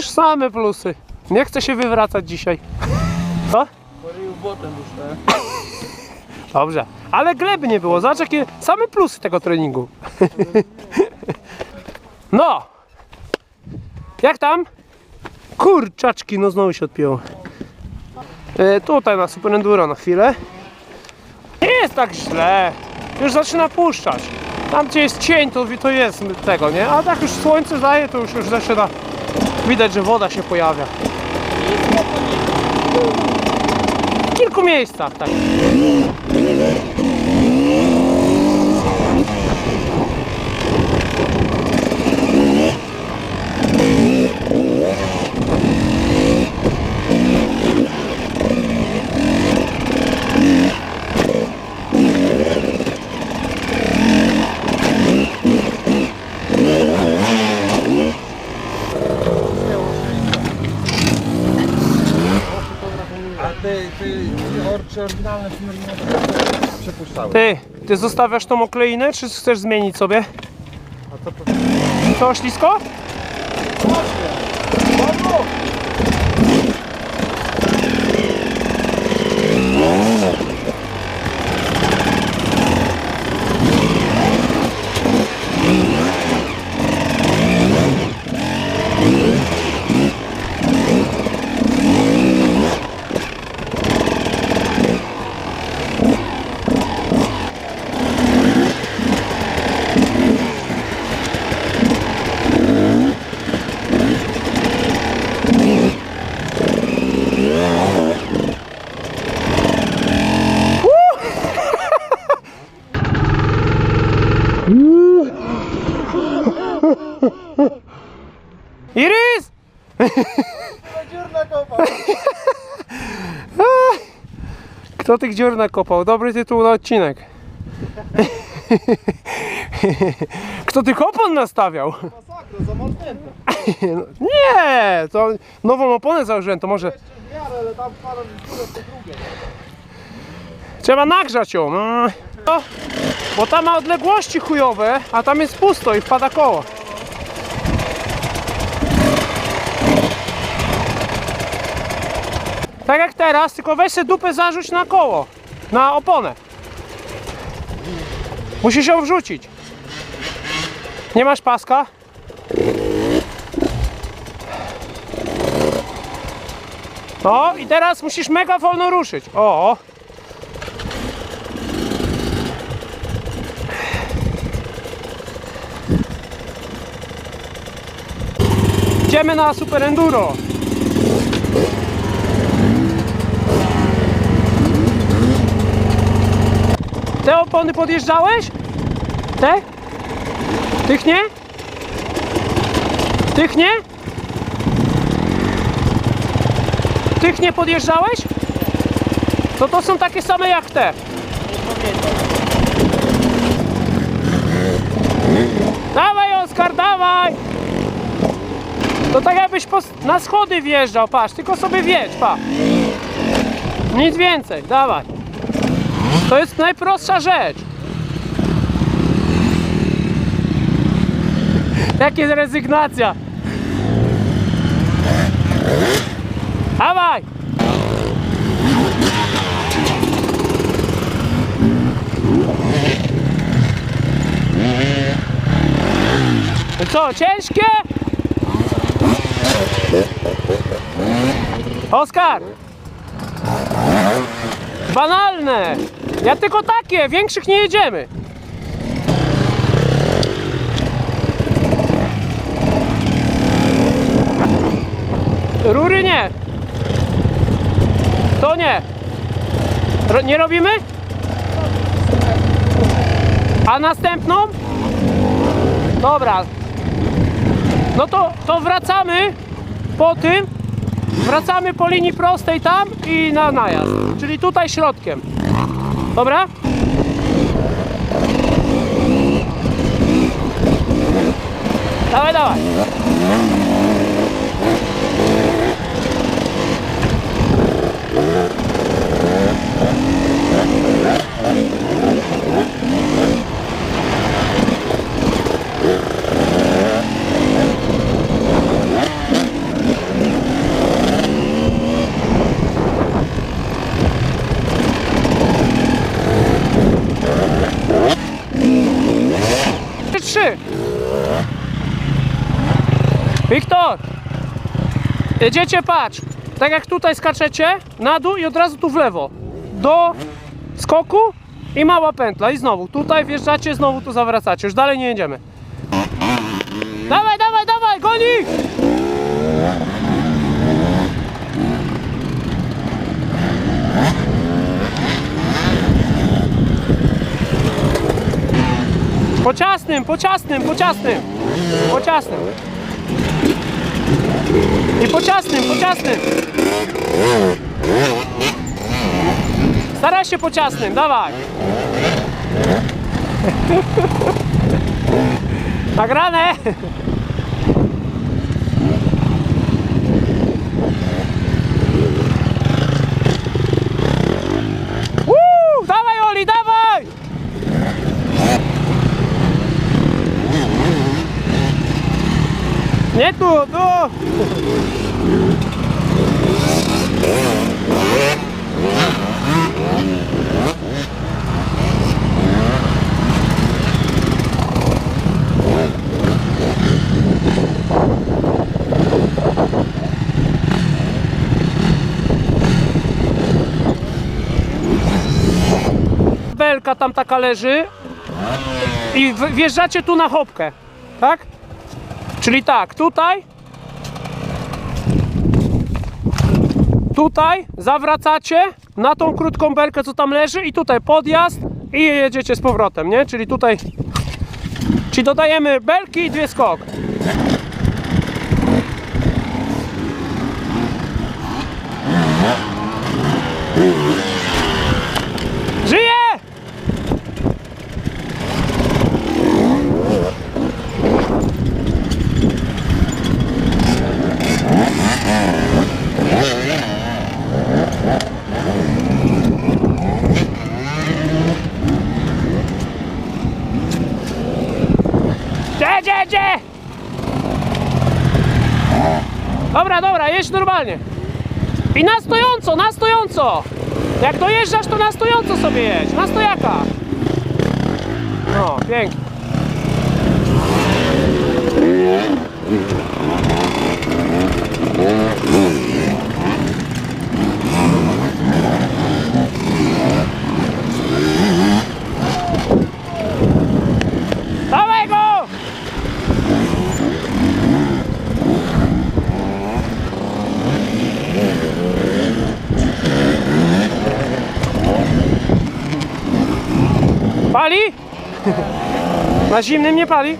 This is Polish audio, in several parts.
Widzisz, same plusy. Nie chcę się wywracać dzisiaj. Co? Botem już, tak? Dobrze. Ale gleby nie było. Zobacz jakie same plusy tego treningu. No. Jak tam? Kurczaczki, no znowu się odpięło. E, tutaj na Super Enduro na chwilę. Nie jest tak źle. Już zaczyna puszczać. Tam gdzie jest cień, to, to jest tego, nie? A tak już słońce daje, to już, już zaczyna widać, że woda się pojawia. W kilku miejscach, tak. A ty, ty, orczy oryginalne filmy przepuszczały. Ty, ty zostawiasz tą okleinę, czy chcesz zmienić sobie? A to po... To ślisko? Iris! Dziur nakopał! Kto tych dziur nakopał? Dobry tytuł na odcinek. Kto tych opon nastawiał? Masakra, zamarznięte. Nie, to nową oponę założyłem, to może trzeba nagrzać ją. Mm. No, bo tam ma odległości chujowe, a tam jest pusto i wpada koło. Tak jak teraz, tylko weź sobie dupę zarzuć na koło, na oponę. Musisz ją wrzucić. Nie masz paska? No i teraz musisz mega wolno ruszyć. O! Idziemy na Super Enduro. Te opony podjeżdżałeś? Te? Tych nie? Tych nie? Tych nie podjeżdżałeś? To to są takie same jak te. Dawaj Oskar, dawaj! To tak jakbyś na schody wjeżdżał, patrz, tylko sobie wjedź, pa. Nic więcej, dawaj. To jest najprostsza rzecz. Jakie rezygnacja. Dawaj! No Co, ciężkie? Oskar! Banalne! Ja tylko takie, większych nie jedziemy. Rury nie. To nie. Ro nie robimy? A następną? Dobra. No to, to wracamy po tym. Wracamy po linii prostej tam i na najazd. Czyli tutaj środkiem. Dobra? Dawaj, dawaj. Wiktor! Jedziecie, patrz. Tak jak tutaj skaczecie, na dół i od razu tu w lewo. Do skoku i mała pętla. I znowu tutaj wjeżdżacie, znowu tu zawracacie. Już dalej nie jedziemy. Dawaj, dawaj, dawaj, goni! Po ciasnym, po ciasnym, po ciasnym. Po ciasnym. I po ciasnym, po ciasnym. Staraj się po ciasnym, dawaj. Nagrane. Woo! Dawaj Oli, dawaj! Nie tu, tu! Belka tam taka leży i wjeżdżacie tu na chopkę, tak? Czyli tak, tutaj tutaj zawracacie na tą krótką belkę, co tam leży i tutaj podjazd i jedziecie z powrotem, nie? Czyli tutaj czyli dodajemy belki i dwie skok. Gdzie? Dobra, dobra, jedź normalnie. I na stojąco, na stojąco. Jak dojeżdżasz, to na stojąco sobie jedź, na stojaka. No, pięknie. Dawaj go! Pali? Na zimnym nie pali?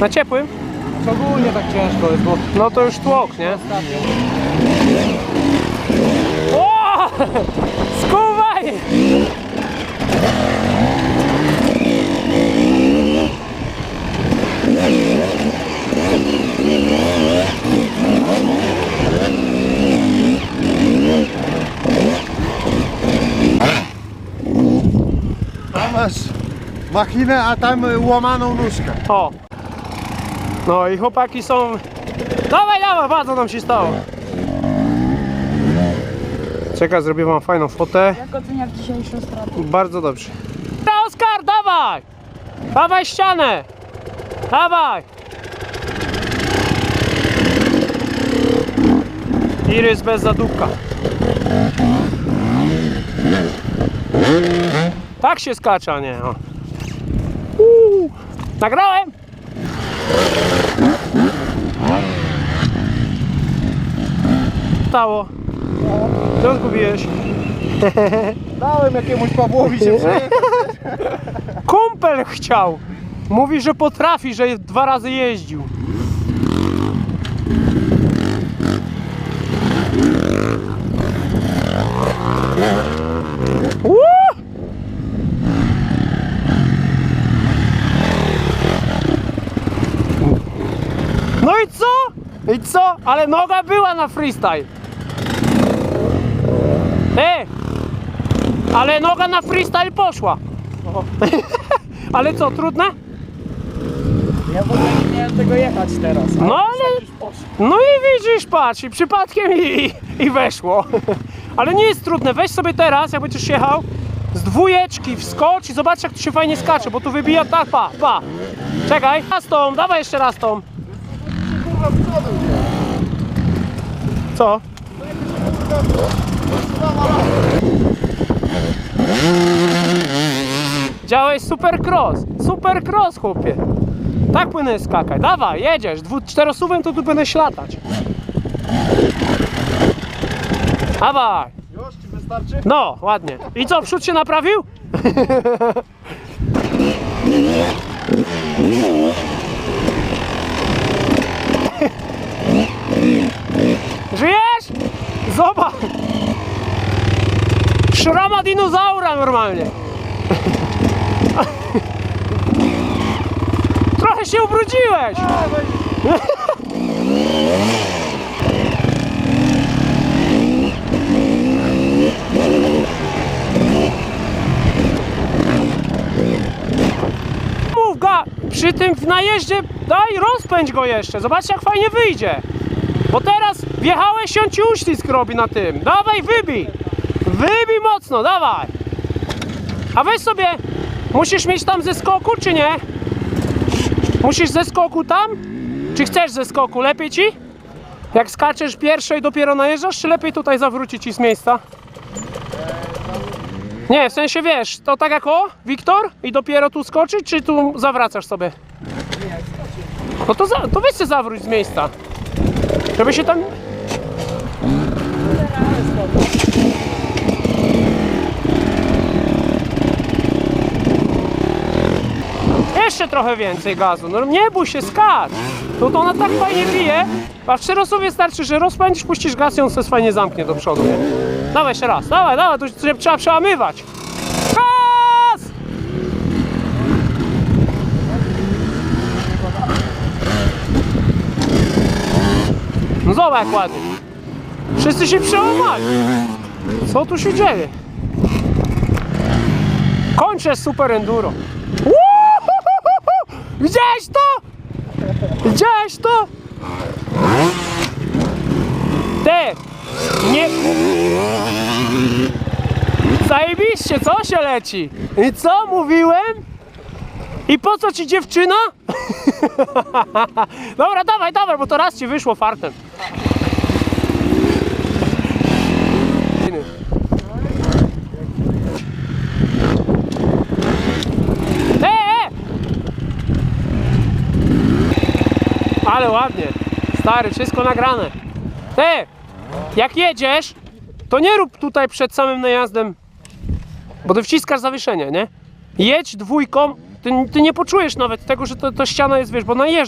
Na ciepłym? Ogólnie tak ciężko jest, bo No to już tłok, nie? O! Skuwaj! tam masz machinę, a tam łamaną nóżkę. O! No i chłopaki są... Dawaj, dawaj, co nam się stało. Czekaj, zrobię wam fajną fotę. Jak oceniasz dzisiejszą stratę? Bardzo dobrze. Da, Oskar, dawaj! Dawaj ścianę! Dawaj! Irys bez zadupka. Tak się skacze, a nie. O. Nagrałem! Stało. Co zgubiłeś? Dałem jakiemuś Pawłowi się przejechać. Kumpel chciał. Mówi, że potrafi, że dwa razy jeździł. Uuu! No i co? I co? Ale noga była na freestyle. E! Ale noga na freestyle poszła. Ale co, trudne? Ja w ogóle nie miałem tego jechać teraz. No ale... No i widzisz, patrz, i przypadkiem i, i weszło. Ale nie jest trudne, weź sobie teraz, jak będziesz jechał, z dwójeczki wskocz i zobacz jak tu się fajnie skacze, bo tu wybija tak, pa, pa. Czekaj, raz tą, dawaj jeszcze raz tą. Do przodu, nie? Co? Działałeś super cross, super cross chłopie. Tak płynę skakać, dawaj, jedziesz, dwu, czterosuwem to tu będę ślatać. Dawaj, Już ci wystarczy? no, ładnie. I co, przód się naprawił? Zobacz! Szrama dinozaura normalnie. Trochę się ubrudziłeś. Mów ga, przy tym w najeździe daj rozpędź go jeszcze. Zobaczcie jak fajnie wyjdzie. Bo teraz wjechałeś i on ci uścisk robi na tym. Dawaj, wybij. Wybij mocno, dawaj. A weź sobie, musisz mieć tam ze skoku, czy nie? Musisz ze skoku tam? Czy chcesz ze skoku? Lepiej ci? Jak skaczesz pierwsze i dopiero najeżdżasz, czy lepiej tutaj zawrócić ci z miejsca? Nie, w sensie wiesz, to tak jak o, Wiktor? I dopiero tu skoczyć, czy tu zawracasz sobie? No to, za, to weź się zawróć z miejsca. Żeby się tam... Jeszcze trochę więcej gazu. No nie bój się, skacz. Tu to ona tak fajnie bije. A w czterosuwie starczy, że rozpędzisz, puścisz gaz i on se fajnie zamknie do przodu. Nie? Dawaj jeszcze raz. Dawaj, dawaj, tu trzeba przełamywać. Gaz! No zobacz jak ładnie. Wszyscy się przełamali. Co tu się dzieje? Kończę super enduro. Widziałeś to? Widziałeś to? Ty! Nie... Zajebiście, co się leci? I co mówiłem? I po co ci dziewczyna? Dobra, dawaj, dawaj, bo to raz ci wyszło fartem. E, e! Ale ładnie. Stary, wszystko nagrane. Ty, jak jedziesz, to nie rób tutaj przed samym najazdem, bo ty wciskasz zawieszenie, nie? Jedź dwójką, ty, ty nie poczujesz nawet tego, że to, ściana jest, wiesz, bo najeżdżasz.